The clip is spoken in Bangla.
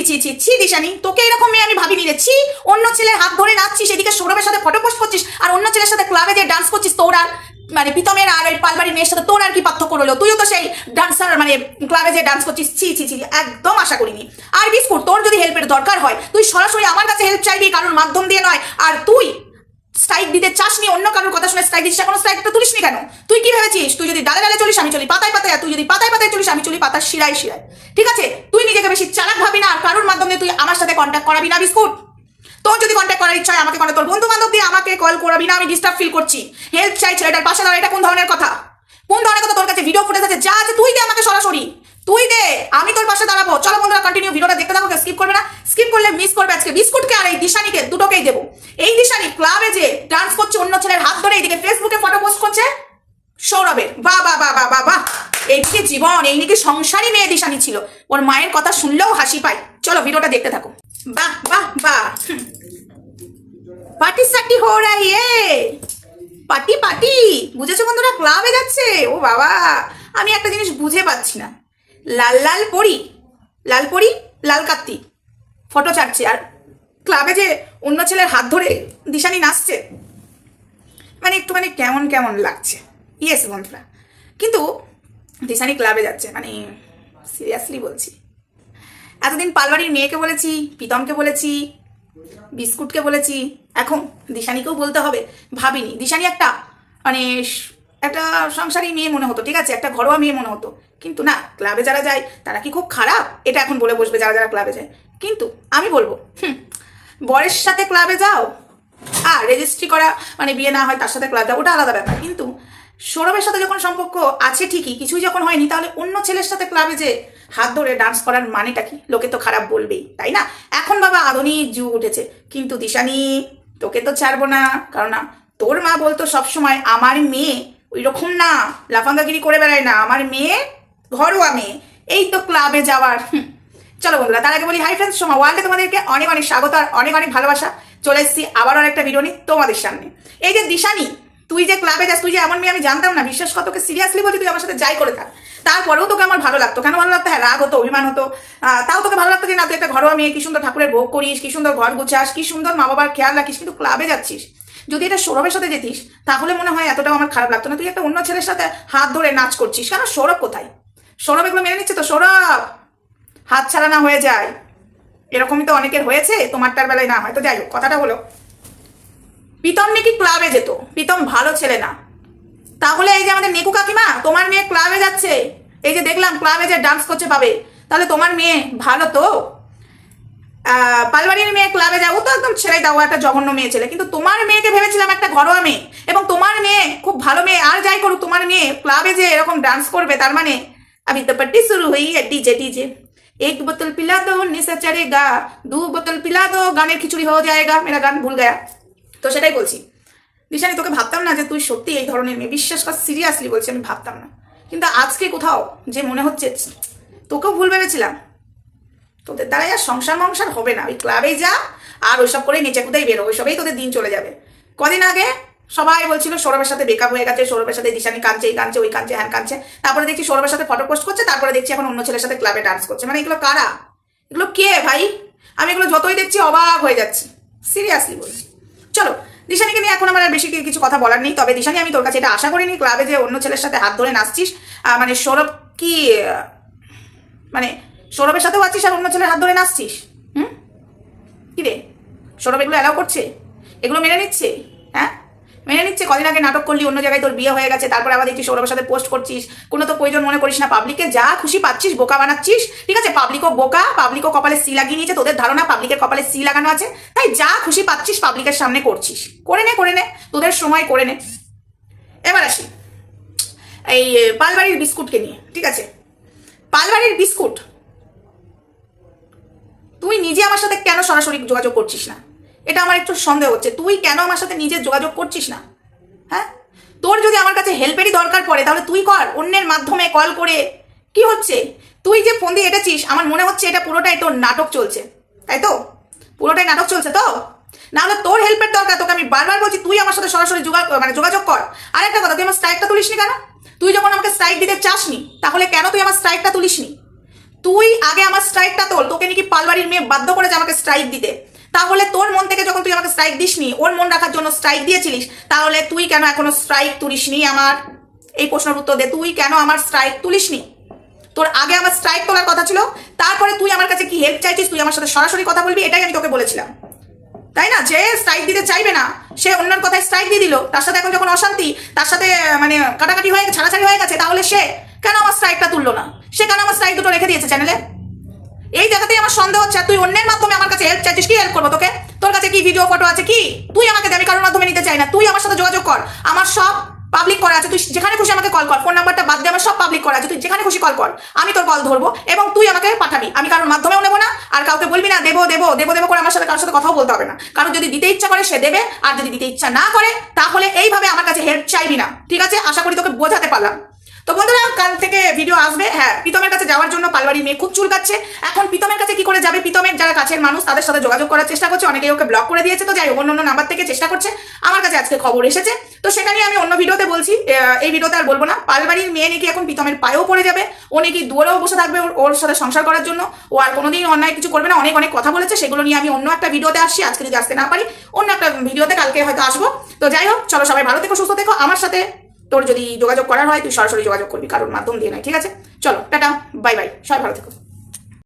ছি ছি ছি ছি দিশানি, তোকে এরকম মেয়ে আমি ভাবিনি রে। ছি, অন্য ছেলের হাত ধরে নাচছিস সেদিকে সৌরভের সাথে ফটো পোস্ট করছিস, আর অন্য ছেলের সাথে ক্লাবে যে ডান্স করছিস, তোর আর মানে প্রীতমের আর ওই পালবাড়ির মেয়ের সাথে তোর আর কি পার্থক্য রইল? তুইও তো সেই ডান্সার মানে ক্লাবে যে ডান্স করছিস। ছি ছি ছি, একদম আশা করিনি। আর বিস্কুট, তোর যদি হেল্পের দরকার হয়, তুই সরাসরি আমার কাছে হেল্প চাইবি কারণ মাধ্যম দিয়ে নয়, আর তুই স্ট্রাইক দিতে চাস নি অন্য কারোর কথা শুনে স্ট্রাইক দিচ্ছিস কোনো স্ট্রাইকটা তুলিস নি কেন? তুই কি ভেবেছিস? তুই যদি ডালে ডালে চলিস, আমি চলি পাতায় পাতায় তুই যদি পাতায় পাতায় চলিস, আমি চলি পাতার শিরায় শিরায়। ঠিক আছে? তুই নিজেকে বেশি চালাক ভাবি না, আর কারোর মাধ্যমে তুই আমার সাথে কন্ট্যাক্ট করাবি না, বিস্কুট। তোর যদি কন্ট্যাক্ট করার ইচ্ছা হয়, আমাকে করে তোর বন্ধু বান্ধব দিয়ে আমাকে কল করাবি না, আমি ডিস্টার্ব ফিল করছি। হেল্প চাই ছেলেটার পাশে দাঁড়া এটা কোন ধরনের কথা? কোন ধরনের কথা? তোর কাছে ভিডিও ফুটেজ আছে, যা আছে, তুই দে আমাকে সরাসরি। তুই দে, আমি তোর পাশে দাঁড়াবো। চলো বন্ধুরা কন্টিনিউ ভিডিওটা দেখতে থাকো স্কিপ করবে না। স্কিপ করলে মিস করবে আজকে। বিস্কুটকে আর এই দিশানিকে দুটোকেই দেবো। এই ক্লাবে যে ডান্স করছে, অন্য ছেলের হাত ধরে এইদিকে ফেসবুকে ফটো পোস্ট করছে। সৌরভের। বা বা বা বা বা বা এইদিকে জীবন, এই নাকি সংসারী মেয়ে দিশানি ছিল। ওর মায়ের কথা শুনলেও হাসি পায়। চলো ভিডিওটা দেখতে থাকো। বাহ বাহ বাহ। পার্টি সাটি হো রাহি এ পার্টি পার্টি বুঝেছ বন্ধুরা ক্লাবে যাচ্ছে। ও বাবা, আমি একটা জিনিস বুঝে পাচ্ছি না। লাল লাল পরি লাল পরি, লাল কাত্তি। ফটো ছাড়ছে। আর ক্লাবে যে অন্য ছেলের হাত ধরে দিশানি নাচছে মানে একটুখানি কেমন কেমন লাগছে। ইয়েস বন্ধুরা। কিন্তু দিশানি ক্লাবে যাচ্ছে মানে সিরিয়াসলি বলছি। এতদিন পালবাড়ির মেয়েকে বলেছি, প্রীতমকে বলেছি, বিস্কুটকে বলেছি, এখন দিশানিকেও বলতে হবে। ভাবিনি, দিশানি একটা মানে একটা সংসারী মেয়ে মনে হতো, ঠিক আছে? একটা ঘরোয়া মেয়ে মনে হতো। কিন্তু না, ক্লাবে যারা যায়, তারা কি খুব খারাপ? এটা এখন বলে বসবে যারা যারা ক্লাবে যায়। কিন্তু আমি বলব, হুম বরের সাথে ক্লাবে যাও। আর রেজিস্ট্রি করা মানে বিয়ে না হয় তার সাথে ক্লাব যাও, ওটা আলাদা ব্যাপার। কিন্তু সৌরভের সাথে যখন সম্পর্ক আছে ঠিকই, কিছুই যখন হয়নি, তাহলে অন্য ছেলের সাথে ক্লাবে যে হাত ধরে ডান্স করার মানেটা কি? লোকে তো খারাপ বলবেই, তাই না? এখন বাবা আধুনিক যুগ উঠেছে। কিন্তু দিশানি, তোকে তো ছাড়বো না। কারণ তোর মা বলতো সবসময়, আমার মেয়ে ওই রকম না, লাফাঙ্গাগিরি করে বেড়ায় না। আমার মেয়ে ঘরোয়া মেয়ে। এই তো ক্লাবে যাওয়ার, হুম। চলো বন্ধুরা, তার আগে বলি হাই ফ্রেন্ডস সোমা ওয়ার্ল্ডে তোমাদেরকে অনেক অনেক স্বাগত আর অনেক অনেক ভালোবাসা। চলে এসেছি আবার একটা ভিডিও নিয়ে তোমাদের সামনে। এই যে দিশানি, তুই যে ক্লাবে যাস, তুই যে এমন মেয়ে আমি জানতাম না, বিশ্বাস কত তোকে সিরিয়াসলি বলি তুই আমার সাথে যাই করে থাক। তারপরেও তোকে আমার ভালো লাগতো। কেন ভালো লাগতো? হ্যাঁ রাগ হতো, অভিমান হতো। তাও তোকে ভালো লাগতো যে, না, তুই একটা ঘরোয়া মেয়ে, কি সুন্দর ঠাকুরের ভোগ করিস, কি সুন্দর ঘর গুছাস, কি সুন্দর মা বাবার খেয়াল রাখিস, কিন্তু ক্লাবে যাচ্ছিস, যদি এটা সৌরভের সাথে যেতিস, তাহলে মনে হয় এতটাও আমার খারাপ লাগতো না। তুই একটা অন্য ছেলের সাথে হাত ধরে নাচ করছিস। কেন? সৌরভ কোথায়? সৌরভ এগুলো মেনে নিচ্ছে তো? সৌরভ! হাত ছাড়া না হয়ে যায়। এরকমই তো অনেকের হয়েছে, তোমারটার বেলায় না হয়। তো যাই হোক, কথাটা হলো, প্রীতম নাকি ক্লাবে যেত? প্রীতম ভালো ছেলে না। তাহলে এই যে আমাদের নেকু কাকিমা, তোমার মেয়ে ক্লাবে যাচ্ছে। এই যে দেখলাম ক্লাবে যে ডান্স করছে পাবে তাহলে তোমার মেয়ে ভালো তো? পালবাড়ির মেয়ে ক্লাবে যাব তো একদম ছেড়ে দাও, একটা জঘন্য মেয়ে ছেলে। কিন্তু তোমার মেয়েকে ভেবেছিলাম একটা ঘরোয়া মেয়ে। এবং তোমার মেয়ে খুব ভালো মেয়ে। আর যাই করুক, তোমার মেয়ে ক্লাবে যে এরকম ডান্স করবে, তার মানে আমি তো পার্টি শুরু হই ডিজে ডিজে एक बोतल पिला दो नेशा चढ़ेगा दो बोतल पिला दो গানের খিচুড়ি হয়ে যায়গা মেরা গান ভুল গয়া তো সেটাই বলছি দিশানি তোকে ভাবতাম না যে তুই সত্যি এই ধরনের মেয়ে বিশ্বাস কর সিরিয়াসলি বলছি আমি ভাবতাম না কিন্তু আজকে কোথাও যে মনে হচ্ছে তোকেও ভুল ভেবেছিলাম তোদের দ্বারাই আর সংসার মংসার হবে না ওই ক্লাবেই যা আর ওইসব করে নিচে কোথায় বেরো ওইসবেই তোদের দিন চলে যাবে কদিন আগে সবাই বলছিল সৌরভের সাথে বেকআপ হয়ে গেছে, সৌরভের সাথে দিশানি কাঁদছে, এই কাঁদছে, ওই কাঁদছে, হ্যান কাঁদছে। তারপরে দেখছি সৌরভের সাথে ফটো পোস্ট করছে, তারপরে দেখছি এখন অন্য ছেলের সাথে ক্লাবে ডান্স করছে। মানে এগুলো কারা? এগুলো কে ভাই? আমি এগুলো যতই দেখছি অবাক হয়ে যাচ্ছি। সিরিয়াসলি বলছি। চলো, দিশানিকে নিয়ে এখন আমার আর বেশি কিছু কথা বলার নেই। তবে দিশানি, আমি তোর কাছে এটা আশা করিনি ক্লাবে যে অন্য ছেলের সাথে হাত ধরে নাচছিস মানে সৌরভ কি মানে সৌরভের সাথেও আছিস আর অন্য ছেলের হাত ধরে নাচছিস? হুম? কি রে? সৌরভ এগুলো অ্যালাউ করছে? এগুলো মেনে নিচ্ছে? হ্যাঁ? মেনে নিচ্ছে, কদিন আগে নাটক করলি, অন্য জায়গায় তোর বিয়ে হয়ে গেছে, তারপরে আবার দেখছি সৌরভের সাথে পোস্ট করছিস। কোনো তো প্রয়োজন মনে করিস না পাবলিককে যা খুশি পাচ্ছিস, বোকা বানাচ্ছিস, ঠিক আছে? পাবলিকও বোকা পাবলিকও কপালে সি লাগিয়ে নিয়েছে, তোদের ধারণা পাবলিকের কপালে সি লাগানো আছে, তাই যা খুশি পাচ্ছিস পাবলিকের সামনে করছিস। করে নে করে নে, তোদের সময় করে নে। এবার আসি, এই পালবাড়ির বিস্কুটকে নিয়ে, ঠিক আছে? পালবাড়ির বিস্কুট, তুই নিজে আমার সাথে কেন সরাসরি যোগাযোগ করছিস না? এটা আমার একটু সন্দেহ হচ্ছে। তুই কেন আমার সাথে নিজে যোগাযোগ করছিস না? হ্যাঁ? তোর যদি আমার কাছে হেল্পেরই দরকার পড়ে, তাহলে তুই কর, অন্যের মাধ্যমে কল করে। কি হচ্ছে? তুই যে ফোন দিয়ে এটেছিস, আমার মনে হচ্ছে এটা পুরোটাই তোর নাটক চলছে। তাই তো? পুরোটাই নাটক চলছে তো? না হলে তোর হেল্পের দরকার, তোকে আমি বারবার বলছি, তুই আমার সাথে সরাসরি মানে যোগাযোগ কর। আর একটা কথা, তুই আমার স্ট্রাইকটা তুলিস নি কেন? তুই যখন আমাকে স্ট্রাইক দিতে চাসনি, তাহলে কেন তুই আমার স্ট্রাইকটা তুলিস নি তুই আগে আমার স্ট্রাইকটা তোল, তোকে নাকি পালবাড়ির মেয়ে বাধ্য করেছে আমাকে স্ট্রাইক দিতে। তাহলে তোর মন থেকে যখন তুই আমাকে স্ট্রাইক দিসনি, ওর মন রাখার জন্য স্ট্রাইক দিয়েছিলিস, তাহলে তুই কেন এখনও স্ট্রাইক তুলিসনি আমার? এই প্রশ্নের উত্তর দে, তুই কেন আমার স্ট্রাইক তুলিসনি? তোর আগে আমার স্ট্রাইক তোলার কথা ছিল, তারপরে তুই আমার কাছে কি হেল্প চাইছিস, তুই আমার সাথে সরাসরি কথা বলবি, এটাই আমি তোকে বলেছিলাম। তাই না? যে স্ট্রাইক দিতে চাইবে না, সে অন্যের কথায় স্ট্রাইক দিয়ে দিল, তার সাথে এখন যখন অশান্তি, তার সাথে মানে কাটাকাটি হয়ে, ছাড়াছাড়ি হয়ে গেছে, তাহলে সে কেন আমার স্ট্রাইকটা তুললো না? সে কেন আমার স্ট্রাইক দুটো রেখে দিয়েছে চ্যানেলে এই জায়গাতেই আমার সন্দেহ হচ্ছে তুই অন্যের মাধ্যমে আমার কাছে হেল্প চাইছিস, কি হেল্প করব তোকে? তোর কাছে কি ভিডিও ফটো আছে কি? তুই আমাকে আমি কারোর মাধ্যমে নিতে চাই না। তুই আমার সাথে যোগাযোগ কর। আমার সব পাবলিক করা আছে। তুই যেখানে খুশি আমাকে কল কর। ফোন নাম্বারটা বাদ দিয়ে আমার সব পাবলিক করা আছে। তুই যেখানে খুশি কল কর। আমি তোর কল ধরবো এবং তুই আমাকে পাঠাবি। আমি কারোর মাধ্যমেও নেব না, আর কাউকে বলবি না, দেবো দেবো দেবো দেবো করে আমার সাথে, কারোর সাথে কথাও বলতে হবে না। কারণ যদি দিতে ইচ্ছা করে, সে দেবে। আর যদি দিতে ইচ্ছা না করে, তাহলে এইভাবে আমার কাছে হেল্প চাইবি না। ঠিক আছে? আশা করি তোকে বোঝাতে পারলাম। তো বন্ধুরা, কাল থেকে ভিডিও আসবে। হ্যাঁ প্রীতমের কাছে যাওয়ার জন্য পালবাড়ির মেয়ে খুব চুলকাচ্ছে। এখন প্রীতমের কাছে কি করে যাবে? প্রীতমের যারা কাছের মানুষ, তাদের সাথে যোগাযোগ করার চেষ্টা করছে। অনেকেই ওকে ব্লক করে দিয়েছে। তো যাই অন্য অন্য নাম্বার থেকে চেষ্টা করছে। আমার কাছে আজকে খবর এসেছে। তো সেটা নিয়ে আমি অন্য ভিডিওতে বলছি এই ভিডিওতে আর বলব না। পালবাড়ির মেয়ে নাকি এখন প্রীতমের পায়েও পড়ে যাবে। ও নাকি দুয়ারেও বসে থাকবে ওর সাথে সংসার করার জন্য। ও আর কোনোদিন অন্যায় কিছু করবে না। অনেক অনেক কথা বলেছে। সেগুলো নিয়ে আমি অন্য একটা ভিডিওতে আসছি। আজকে যদি আসতে না পারি, অন্য একটা ভিডিওতে কালকে হয়তো আসব। তো যাই হোক, চলো সবাই ভালো থেকো, সুস্থ থেকো। আমার সাথে তোর যদি যোগাযোগ করার হয়, তুই সরাসরি যোগাযোগ করবি, কারোর মাধ্যম দিয়ে নয়, ঠিক আছে? চলো, টাটা বাই বাই সবাই ভালো থেকো।